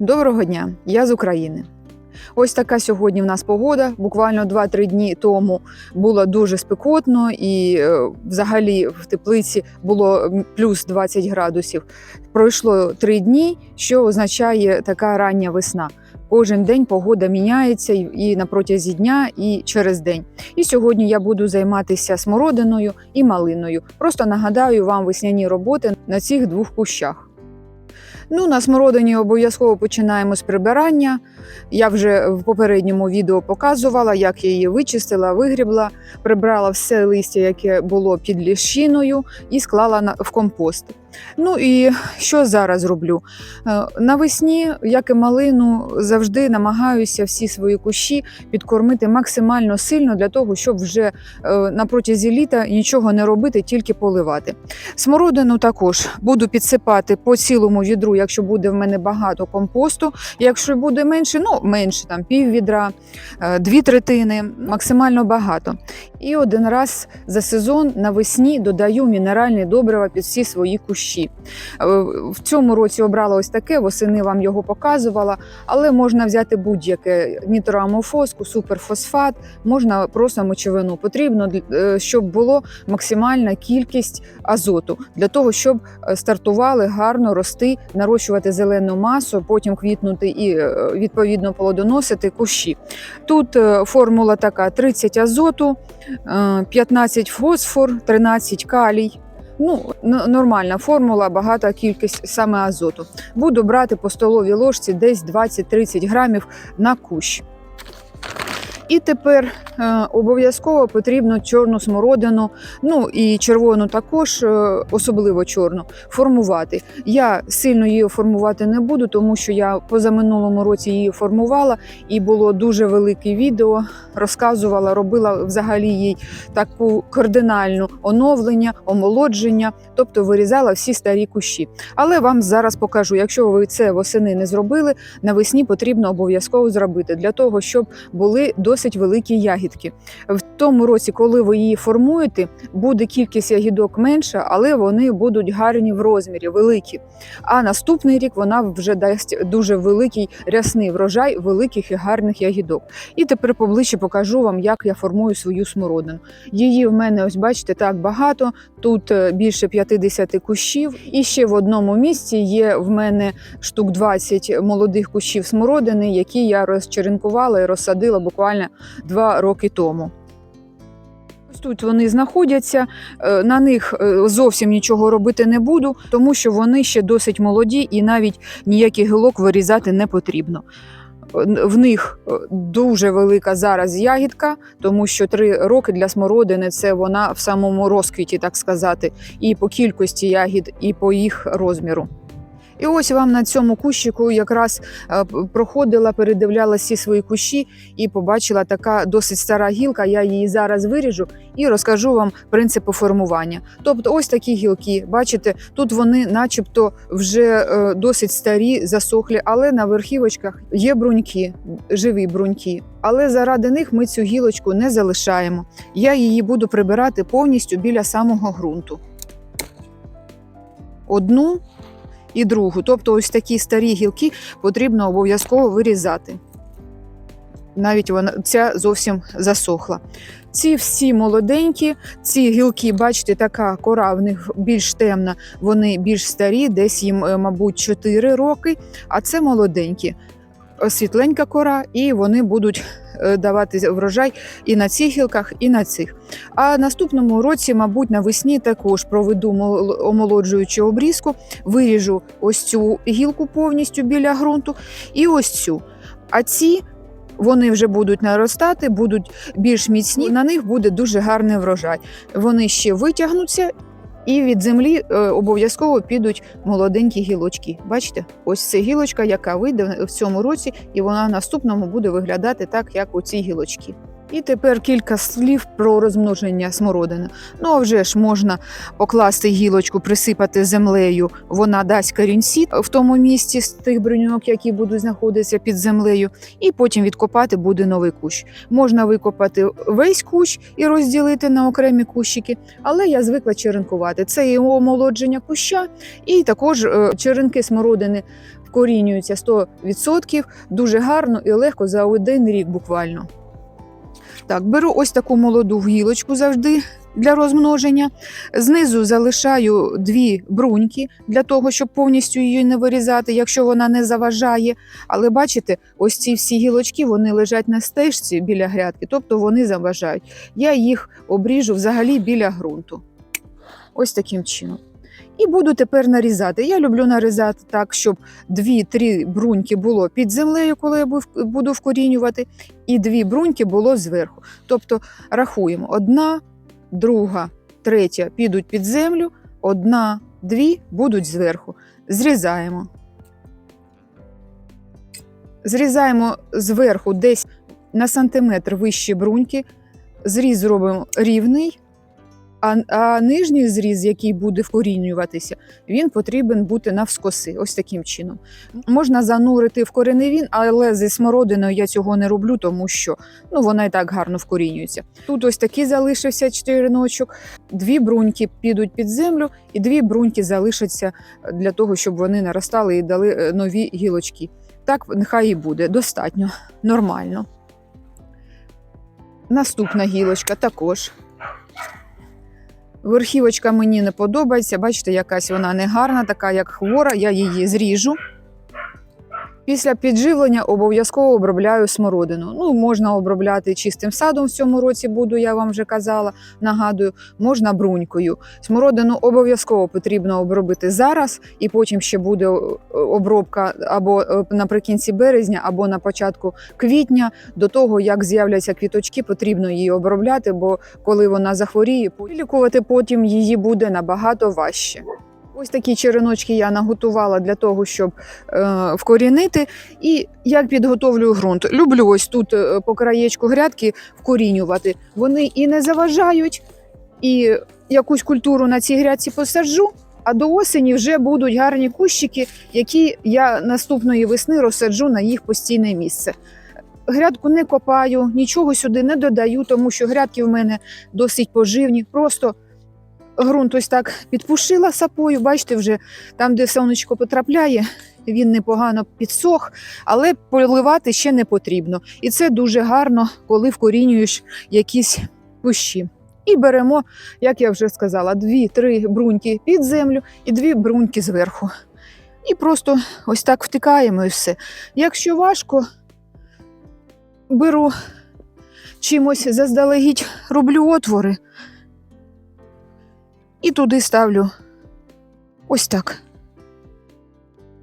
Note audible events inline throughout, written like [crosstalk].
Доброго дня, я з України. Ось така сьогодні в нас погода. Буквально 2-3 дні тому було дуже спекотно, і е, взагалі в теплиці було плюс 20 градусів. Пройшло 3 дні, що означає така рання весна. Кожен день погода міняється і- і на протязі дня, і через день. І сьогодні я буду займатися смородиною і малиною. Просто нагадаю вам весняні роботи на цих двох кущах. Ну, на смородині обов'язково починаємо з прибирання. Я вже в попередньому відео показувала, як я її вичистила, вигрібла, прибрала все листя, яке було під ліщиною, і склала в компост. Ну і що зараз роблю? Е, Навесні, як і малину, завжди намагаюся всі свої кущі підкормити максимально сильно для того, щоб вже е, на протязі літа нічого не робити, тільки поливати. Смородину також буду підсипати по цілому відру, якщо буде в мене багато компосту. Якщо буде менше, ну менше там пів відра, е, дві третини, максимально багато. І один раз за сезон навесні додаю мінеральні добрива під всі свої кущі. Е, В цьому році обрала ось таке, восени вам його показувала, але можна взяти будь-яке нітроамофоску, суперфосфат, можна просто мочовину. Потрібно, е, щоб було максимальна кількість азоту для того, щоб е, стартували гарно рости, нарощувати зелену масу, потім квітнути і відповідно плодоносити кущі. Тут формула така: 30 азоту, е, 15 фосфор, 13 калій. Ну, нормальна формула, багата кількість саме азоту. Буду брати по столовій ложці десь 20-30 грамів на кущ. І тепер е, обов'язково потрібно чорну смородину, ну і червону також, е, особливо чорну, формувати. Я сильно її формувати не буду, тому що я позаминулому році її формувала, і було дуже велике відео. Розказувала, робила взагалі їй таку кардинальну оновлення, омолодження, тобто вирізала всі старі кущі. Але вам зараз покажу, якщо ви це восени не зробили, навесні потрібно обов'язково зробити для того, щоб були досить великі ягідки. В тому році, коли ви її формуєте, буде кількість ягідок менша, але вони будуть гарні в розмірі, великі. А наступний рік вона вже дасть дуже великий рясний врожай великих і гарних ягідок. І тепер поближче покажу вам, як я формую свою смородину. Її в мене, ось бачите, так багато. Тут е, більше 50 кущів. І ще в одному місці є в мене штук 20 молодих кущів смородини, які я розчеренкувала і розсадила буквально два роки тому. Тут вони знаходяться, е, на них е, зовсім нічого робити не буду, тому що вони ще досить молоді і навіть ніяких гілок вирізати не потрібно. В них е, дуже велика зараз ягідка, тому що три роки для смородини це вона в самому розквіті, так сказати, і по кількості ягід, і по їх розміру. І ось вам на цьому кущику якраз е, проходила, передивляла всі свої кущі і побачила така досить стара гілка. Я її зараз виріжу і розкажу вам принципи формування. Тобто, ось такі гілки, бачите, тут вони, начебто, вже е, досить старі, засохлі, але на верхівочках є бруньки, живі бруньки. Але заради них ми цю гілочку не залишаємо. Я її буду прибирати повністю біля самого ґрунту. Одну і другу. Тобто, ось такі старі гілки потрібно обов'язково вирізати. Навіть вона ця зовсім засохла. Ці всі молоденькі, ці гілки, бачите, така кора в них більш темна, вони більш старі, десь їм, е, мабуть, 4 роки, а це молоденькі. Світленька кора, і вони будуть е, давати врожай і на цих гілках, і на цих. А наступному році, мабуть, навесні також проведу омолоджуючу обрізку, виріжу ось цю гілку повністю біля ґрунту і ось цю. А ці вони вже будуть наростати, будуть більш міцні. На них буде дуже гарний врожай. Вони ще витягнуться. І від землі е, обов'язково підуть молоденькі гілочки. Бачите, ось це гілочка, яка вийде в цьому році, і вона в наступному буде виглядати так, як у цій гілочки. І тепер кілька слів про розмноження смородини. Ну а вже ж можна покласти гілочку, присипати землею. Вона дасть корінці в тому місці з тих бруньок, які будуть знаходитися під землею, і потім відкопати буде новий кущ. Можна викопати весь кущ і розділити на окремі кущики, але я звикла черенкувати. Це і омолодження куща, і також е, черенки смородини вкорінюються 100%, дуже гарно і легко за один рік буквально. Так, беру ось таку молоду гілочку завжди для розмноження. Знизу залишаю дві бруньки для того, щоб повністю її не вирізати, якщо вона не заважає. Але бачите, ось ці всі гілочки вони лежать на стежці біля грядки, тобто вони заважають. Я їх обріжу взагалі біля ґрунту. Ось таким чином. І буду тепер нарізати. Я люблю нарізати так, щоб дві-три бруньки було під землею, коли я буду вкорінювати, і дві бруньки було зверху. Тобто рахуємо: одна, друга, третя підуть під землю, одна, дві будуть зверху. Зрізаємо. Зрізаємо зверху десь на сантиметр вище бруньки. Зріз робимо рівний, а, а нижній зріз, який буде вкорінюватися, він потрібен бути навскоси. Ось таким чином. Можна занурити в кореневін, але зі смородиною я цього не роблю, тому що ну, вона і так гарно вкорінюється. Тут ось такий залишився череночок. Дві бруньки підуть під землю, і дві бруньки залишаться для того, щоб вони наростали і дали е, нові гілочки. Так нехай і буде. Достатньо, нормально. Наступна гілочка також. Верхівочка мені не подобається. Бачите, якась вона негарна, така як хвора, я її зріжу. Після підживлення обов'язково обробляю смородину. Ну, можна обробляти чистим садом в цьому році буду, я вам вже казала, нагадую, можна брунькою. Смородину обов'язково потрібно обробити зараз, і потім ще буде е, обробка або е, наприкінці березня, або на початку квітня. До того, як з'являться квіточки, потрібно її обробляти, бо коли вона захворіє, лікувати потім її буде набагато важче. Ось такі череночки я наготувала для того, щоб е, вкорінити. І як підготовлюю ґрунт. Люблю ось тут е, по краєчку грядки вкорінювати. Вони і не заважають, і якусь культуру на цій грядці посаджу. А до осені вже будуть гарні кущики, які я наступної весни розсаджу на їх постійне місце. Грядку не копаю, нічого сюди не додаю, тому що грядки в мене досить поживні. Просто ґрунт ось так підпушила сапою. Бачите, вже там, де сонечко потрапляє, він непогано підсох, але поливати ще не потрібно. І це дуже гарно, коли вкорінюєш якісь кущі. І беремо, як я вже сказала, дві-три бруньки під землю і дві бруньки зверху. І просто ось так втикаємо і все. Якщо важко, беру чимось заздалегідь роблю отвори і туди ставлю ось так.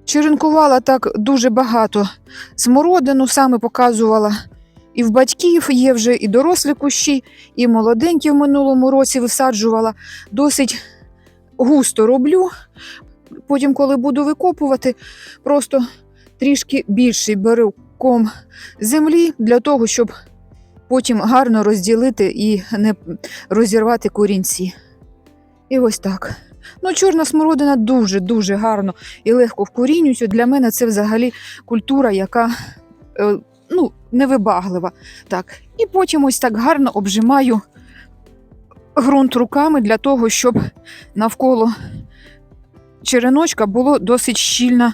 Черенкувала так дуже багато смородину, саме показувала. І в батьків є вже і дорослі кущі, і молоденькі в минулому році висаджувала. Досить густо роблю. Потім, коли буду викопувати, просто трішки більший беру ком землі для того, щоб потім гарно розділити і не розірвати корінці. І ось так. Ну, чорна смородина дуже-дуже гарно і легко вкорінюється. Для мене це взагалі культура, яка е, ну, невибаглива. Так. І потім ось так гарно обжимаю ґрунт руками для того, щоб навколо череночка було досить щільно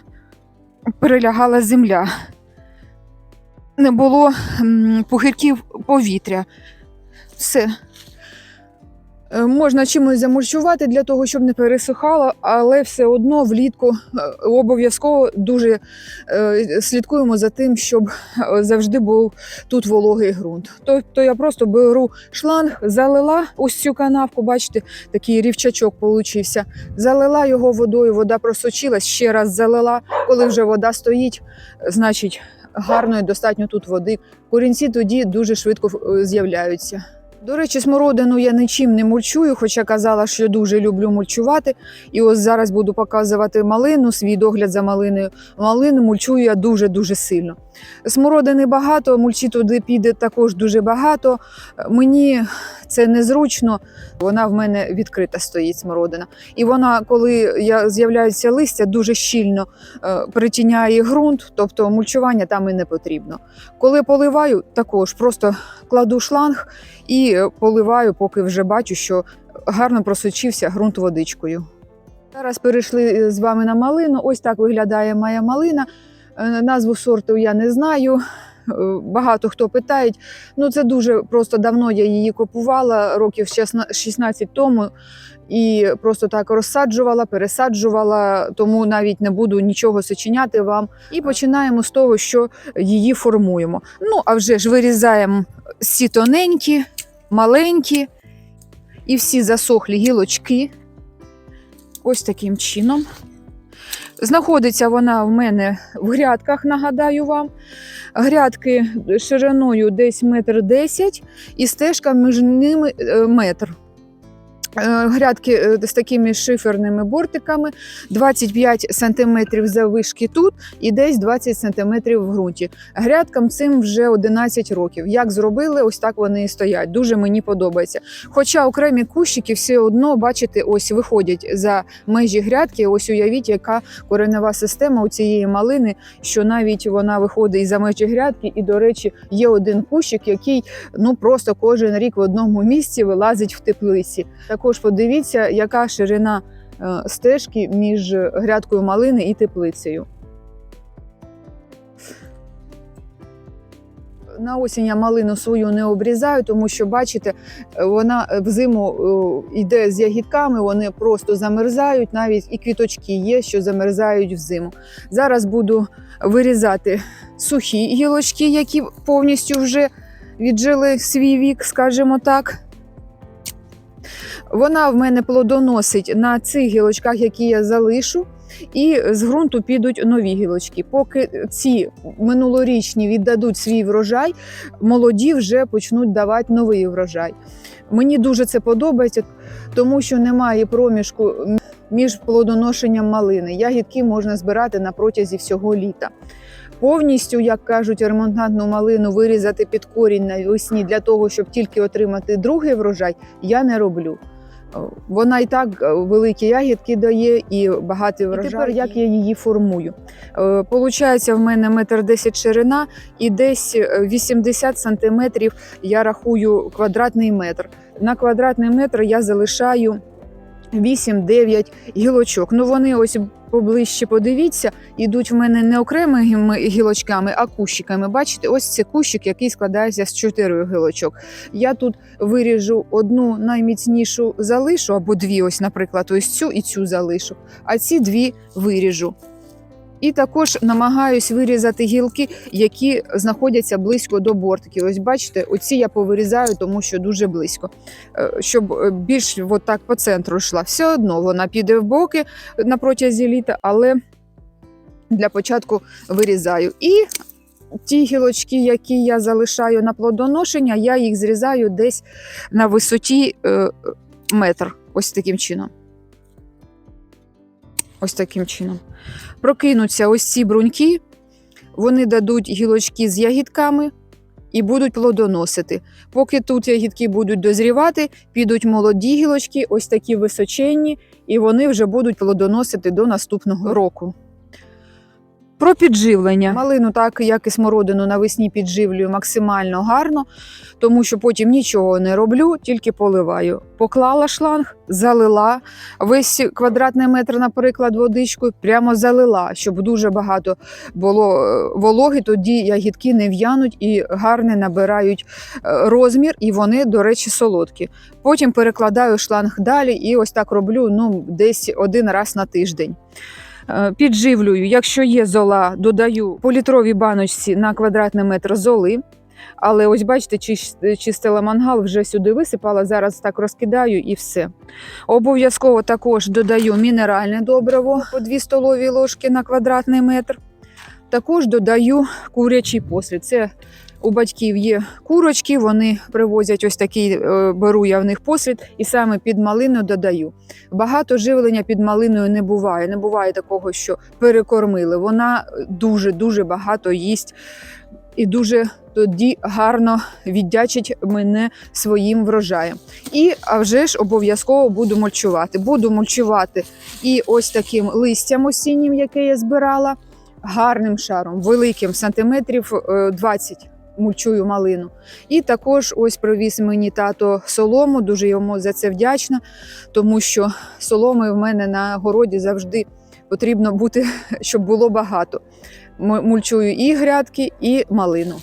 перелягала земля. Не було м, похирків повітря. Все. Е, Можна чимось замульчувати для того, щоб не пересихало, але все одно влітку е, обов'язково дуже е, слідкуємо за тим, щоб завжди був тут вологий ґрунт. Тобто я просто беру шланг, залила ось цю канавку, бачите, такий рівчачок получився. Залила його водою, вода просочилась, ще раз залила. Коли вже вода стоїть, значить гарно і достатньо тут води. Корінці тоді дуже швидко з'являються. До речі, смородину я нічим не мульчую, хоча казала, що дуже люблю мульчувати. І ось зараз буду показувати малину, свій догляд за малиною. Малину мульчую я дуже-дуже сильно. Смородини багато, мульчі туди піде також дуже багато. Мені це незручно, вона в мене відкрита стоїть смородина. І вона, коли я, з'являється листя, дуже щільно е, притіняє ґрунт, тобто мульчування там і не потрібно. Коли поливаю, також просто кладу шланг і е, поливаю, поки вже бачу, що гарно просочився ґрунт водичкою. Зараз перейшли з вами на малину. Ось так виглядає моя малина. Е, Назву сорту я не знаю. Е, Багато хто питають. Ну це дуже просто давно я її купувала років 16 16 тому. І просто так розсаджувала, пересаджувала, тому навіть не буду нічого сочиняти вам. І починаємо з того, що її формуємо. Ну, а вже ж вирізаємо всі тоненькі, маленькі і всі засохлі гілочки. Ось таким чином. Знаходиться вона в мене в грядках, нагадаю вам. Грядки шириною десь метр десять і стежка між ними е, метр. Е, Грядки е, з такими шиферними бортиками 25 см завишки тут і десь 20 см в ґрунті. Грядкам цим вже 11 років. Як зробили, ось так вони і стоять. Дуже мені подобається. Хоча окремі кущики все одно, бачите, ось виходять за межі грядки. Ось уявіть, яка коренева система у цієї малини, що навіть вона виходить за межі грядки. І, до речі, є один кущик, який ну просто кожен рік в одному місці вилазить в теплиці. Також подивіться, яка ширина е, стежки між грядкою малини і теплицею. На осінь я малину свою не обрізаю, тому що, бачите, вона взиму е, йде з ягідками, вони просто замерзають, навіть і квіточки є, що замерзають взиму. Зараз буду вирізати сухі гілочки, які повністю вже віджили свій вік, скажімо так. Вона в мене плодоносить на цих гілочках, які я залишу, і з ґрунту підуть нові гілочки. Поки ці минулорічні віддадуть свій врожай, молоді вже почнуть давати новий врожай. Мені дуже це подобається, тому що немає проміжку між плодоношенням малини. Ягідки можна збирати на протязі всього літа. Повністю, як кажуть, ремонтантну малину вирізати під корінь навесні для того, щоб тільки отримати другий врожай, я не роблю. Вона і так е, великі ягідки дає і багатий врожай. І тепер як я її формую? Е, Получається, в мене метр десять ширина і десь е, 80 сантиметрів я рахую квадратний метр. На квадратний метр я залишаю 8-9 гілочок. Ну вони ось поближче подивіться, йдуть в мене не окремими гілочками, а кущиками. Бачите, ось це кущик, який складається з чотирьох гілочок. Я тут виріжу одну найміцнішу залишу, або дві, ось, наприклад, ось цю і цю залишу, а ці дві виріжу. І також намагаюсь вирізати гілки, які знаходяться близько до бортиків. Ось бачите, оці я повирізаю, тому що дуже близько, Е, щоб е, більш от так по центру йшла. Все одно вона піде в боки на протязі літа, але для початку вирізаю. І ті гілочки, які я залишаю на плодоношення, я їх зрізаю десь на висоті е, метр. Ось таким чином. Ось таким чином. Прокинуться ось ці бруньки, вони дадуть гілочки з ягідками і будуть плодоносити. Поки тут ягідки будуть дозрівати, підуть молоді гілочки, ось такі височенні, і вони вже будуть плодоносити до наступного року. Про підживлення. Малину, так як і смородину, навесні підживлюю максимально гарно, тому що потім нічого не роблю, тільки поливаю. Поклала шланг, залила весь квадратний метр, наприклад, водичкою, прямо залила, щоб дуже багато було е, вологи, тоді ягідки не в'януть і гарно набирають е, розмір, і вони, до речі, солодкі. Потім перекладаю шланг далі і ось так роблю ну, десь один раз на тиждень. Е, Підживлюю, якщо є зола, додаю по літровій баночці на квадратний метр золи. Але ось бачите, чис- чистила мангал, вже сюди висипала. Зараз так розкидаю і все. Обов'язково також додаю мінеральне добриво по 2 столові ложки на квадратний метр. Також додаю курячий послід. Це у батьків є курочки, вони привозять ось такий, е, беру я в них послід, і саме під малину додаю. Багато живлення під малиною не буває. Не буває такого, що перекормили. Вона дуже дуже багато їсть і дуже тоді гарно віддячить мене своїм врожаєм. І а вже ж обов'язково буду мульчувати. Буду мульчувати і ось таким листям осіннім, яке я збирала, гарним шаром, великим сантиметрів е, 20. Мульчую малину. І також ось привіз мені тато солому, дуже йому за це вдячна, тому що соломи в мене на городі завжди потрібно бути, [laughs] щоб було багато. Мульчую і грядки, і малину.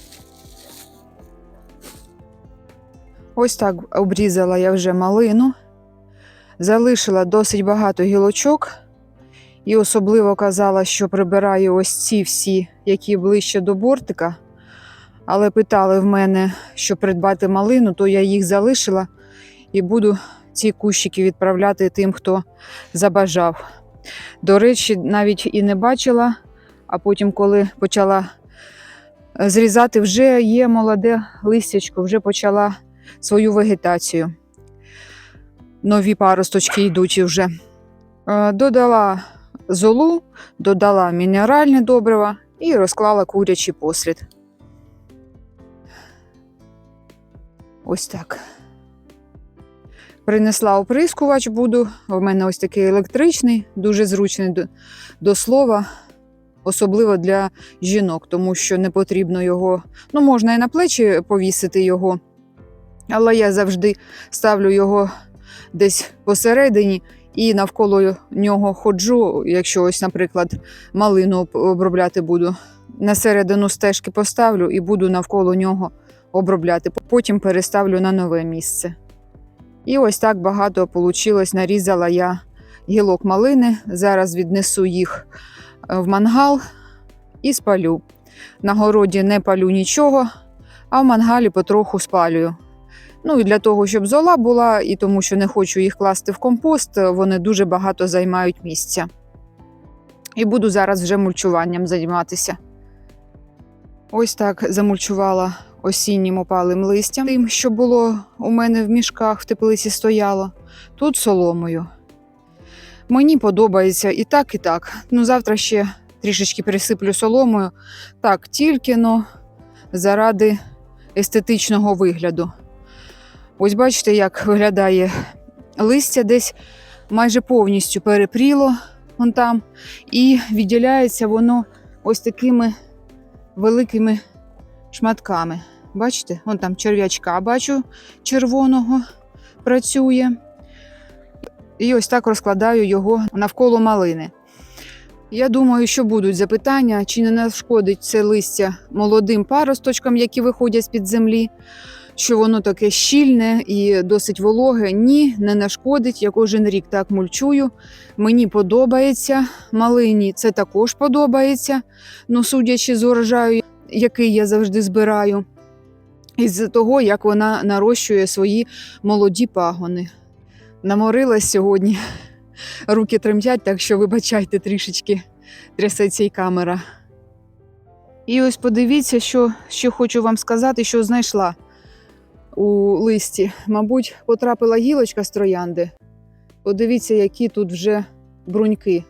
Ось так обрізала я вже малину. Залишила досить багато гілочок. І особливо казала, що прибираю ось ці всі, які ближче до бортика. Але питали в мене, що придбати малину, то я їх залишила і буду ці кущики відправляти тим, хто забажав. До речі, навіть і не бачила, а потім, коли почала е, зрізати, вже є молоде листячко, вже почала свою вегетацію. Нові паросточки йдуть вже. Е, Додала золу, додала мінеральне добриво і розклала курячий послід. Ось так. Принесла оприскувач, буду. У мене ось такий електричний, дуже зручний до, до слова, особливо для жінок, тому що не потрібно його. Ну, можна і на плечі повісити його, але я завжди ставлю його десь посередині і навколо нього ходжу, якщо ось, наприклад, малину обробляти буду. На середину стежки поставлю і буду навколо нього обробляти. Потім переставлю на нове місце. І ось так багато вийшло. Нарізала я гілок малини. Зараз віднесу їх е, в мангал і спалю. На городі не палю нічого, а в мангалі потроху спалюю. Ну і для того, щоб зола була, і тому що не хочу їх класти в компост, вони дуже багато займають місця. І буду зараз вже мульчуванням займатися. Ось так замульчувала осіннім опалим листям, тим, що було у мене в мішках в теплиці стояло, тут соломою. Мені подобається і так, і так. Ну, завтра ще трішечки пересиплю соломою. Так, тільки но заради естетичного вигляду. Ось бачите, як виглядає листя десь майже повністю перепріло вон там, і відділяється воно ось такими великими шматками. Бачите, вон там черв'ячка бачу червоного працює. І ось так розкладаю його навколо малини. Я думаю, що будуть запитання, чи не нашкодить це листя молодим паросточкам, які виходять з-під землі, що воно таке щільне і досить вологе. Ні, не нашкодить. Я кожен рік так мульчую. Мені подобається. Малині це також подобається. Ну, судячи з урожаю, який я завжди збираю, із того, як вона нарощує свої молоді пагони. Наморилась сьогодні. Руки тремтять, так що вибачайте трішечки трясеться і камера. І ось подивіться, що, що хочу вам сказати, що знайшла у листі. Мабуть, потрапила гілочка з троянди. Подивіться, які тут вже бруньки.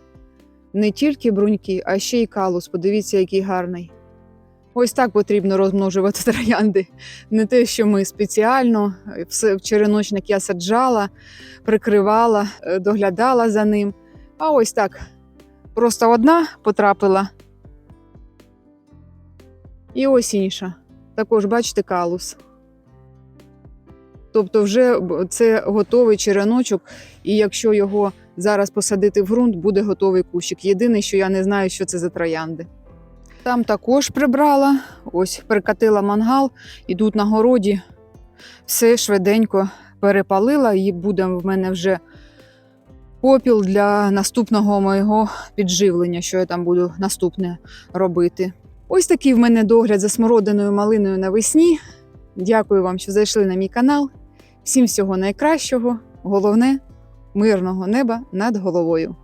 Не тільки бруньки, а ще й калус. Подивіться, який гарний. Ось так потрібно розмножувати [laughs] троянди. Не те, що ми спеціально, все в череночник я саджала, прикривала, е, доглядала за ним. А ось так. Просто одна потрапила. І ось інша. Також, бачите, калус. Тобто, вже це готовий череночок, і якщо його зараз посадити в ґрунт, буде готовий кущик. Єдине, що я не знаю, що це за троянди. Там також прибрала, ось прикатила мангал, і тут на городі все швиденько перепалила, і буде в мене вже попіл для наступного моєго підживлення, що я там буду наступне робити. Ось такий в мене догляд за смородиною малиною навесні. Дякую вам, що зайшли на мій канал. Всім всього найкращого. Головне мирного неба над головою.